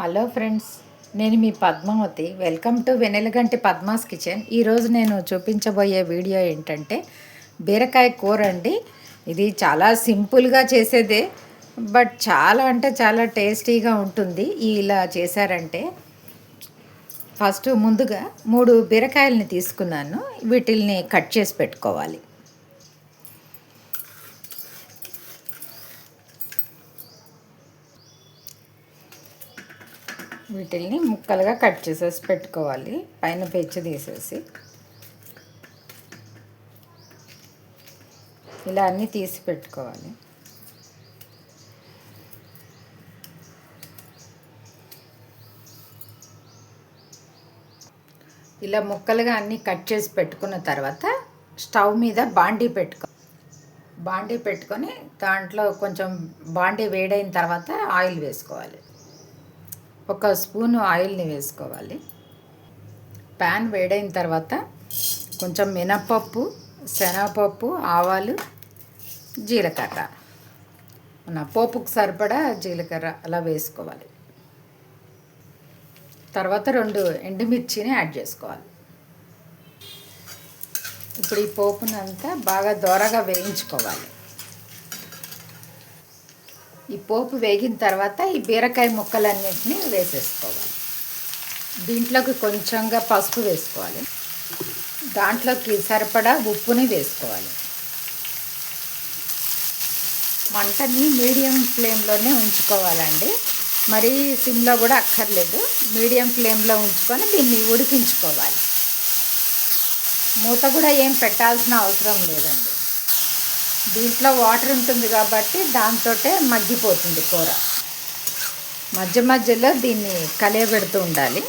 Hello friends నేను మీ Padmavathi. Welcome to Venelaganti Padma's kitchen. ఈరోజు నేను చూపించబోయే వీడియో ఏంటంటే బీరకాయ కూర అండి. ఇది చాలా సింపుల్గా చేసేదే బట్ చాలా అంటే చాలా టేస్టీగా ఉంటుంది. ఇలా చేశారంటే ఫస్ట్ ముందుగా మూడు బీరకాయలని తీసుకున్నాను. వీటిల్ని కట్ చేసి పెట్టుకోవాలి. వీటిల్ని ముక్కలుగా కట్ చేసేసి పెట్టుకోవాలి. పైన పెచ్చు తీసేసి. ఇలా అన్నీ తీసి పెట్టుకోవాలి. ఇలా ముక్కలుగా అన్నీ కట్ చేసి పెట్టుకున్న తర్వాత స్టవ్ మీద బాండీ పెట్టుకో బాండీ పెట్టుకొని దాంట్లో కొంచెం బాండీ వేడైన తర్వాత ఆయిల్ వేసుకోవాలి. ఒక స్పూను ఆయిల్ని వేసుకోవాలి. ప్యాన్ వేడైన తర్వాత కొంచెం మినపప్పు శనగపప్పు ఆవాలు జీలకర్ర. మన పోపుకు సరిపడా జీలకర్ర అలా వేసుకోవాలి. తర్వాత రెండు ఎండుమిర్చిని యాడ్ చేసుకోవాలి. ఇప్పుడు ఈ పోపునంతా బాగా దోరగా వేయించుకోవాలి. ఈ పోపు వేగిన తర్వాత ఈ బీరకాయ ముక్కలన్నింటినీ వేసేసుకోవాలి. దీంట్లోకి కొంచెంగా పసుపు వేసుకోవాలి. దాంట్లోకి సరిపడా ఉప్పుని వేసుకోవాలి. మంటని మీడియం ఫ్లేమ్లోనే ఉంచుకోవాలండి. మరీ సిమ్లో కూడా అక్కర్లేదు. మీడియం ఫ్లేమ్లో ఉంచుకొని దీన్ని ఉడికించుకోవాలి. మూత కూడా ఏం పెట్టాల్సిన అవసరం లేదండి. దీంట్లో వాటర్ ఉంటుంది కాబట్టి దాంతో మగ్గిపోతుంది కూర. మధ్య మధ్యలో దీన్ని కలియబెడుతూ ఉండాలి.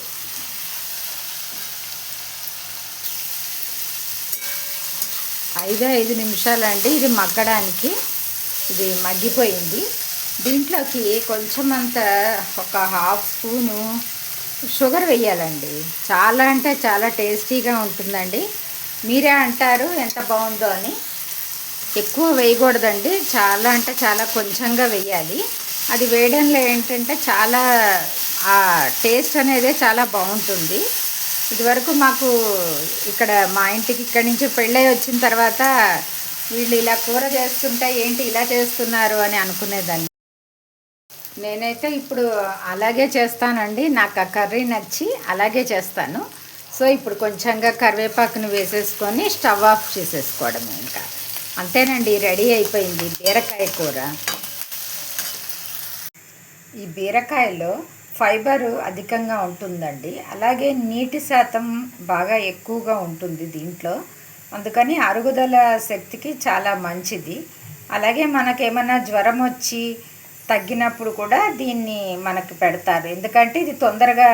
ఐదు ఐదు నిమిషాలండి. ఇది మగ్గడానికి ఇది మగ్గిపోయింది. దీంట్లోకి కొంచెం అంత ఒక హాఫ్ స్పూను షుగర్ వేయాలండి. చాలా అంటే చాలా టేస్టీగా ఉంటుందండి. మీరే అంటారు ఎంత బాగుందో అని. ఎక్కువ వేయకూడదండి. చాలా అంటే చాలా కొంచెంగా వేయాలి. అది వేయడంలో ఏంటంటే చాలా ఆ టేస్ట్ అనేది చాలా బాగుంటుంది. ఇదివరకు మాకు ఇక్కడ మా ఇంటికి ఇక్కడి నుంచి పెళ్ళై వచ్చిన తర్వాత వీళ్ళు ఇలా కూర చేస్తుంటే ఏంటి ఇలా చేస్తున్నారు అని అనుకునేదాన్ని. నేనైతే ఇప్పుడు అలాగే చేస్తానండి. నాకు ఆ కర్రీ నచ్చి అలాగే చేస్తాను. సో ఇప్పుడు కొంచెంగా కరివేపాకును వేసేసుకొని స్టవ్ ఆఫ్ చేసేసుకోవడం ఇంకా. అంతేనండి రెడీ అయిపోయింది బీరకాయ కూర. ఈ బీరకాయలో ఫైబర్ అధికంగా ఉంటుందండి. అలాగే నీటి శాతం బాగా ఎక్కువగా ఉంటుంది దీంట్లో. అందుకని అరుగుదల శక్తికి చాలా మంచిది. అలాగే మనకేమైనా జ్వరం వచ్చి తగ్గినప్పుడు కూడా దీన్ని మనకు పెడతారు. ఎందుకంటే ఇది తొందరగా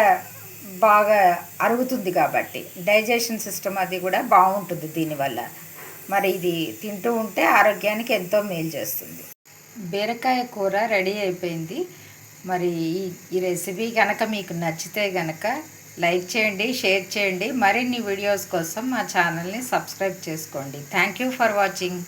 బాగా అరుగుతుంది కాబట్టి డైజెషన్ సిస్టమ్ అది కూడా బాగుంటుంది దీనివల్ల. మరి ఇది తింటూ ఉంటే ఆరోగ్యానికి ఎంతో మేలు చేస్తుంది. బీరకాయ కూర రెడీ అయిపోయింది. మరి ఈ రెసిపీ కనుక మీకు నచ్చితే కనుక లైక్ చేయండి షేర్ చేయండి. మరిన్ని వీడియోస్ కోసం మా ఛానల్ని సబ్స్క్రైబ్ చేసుకోండి. Thank you for watching.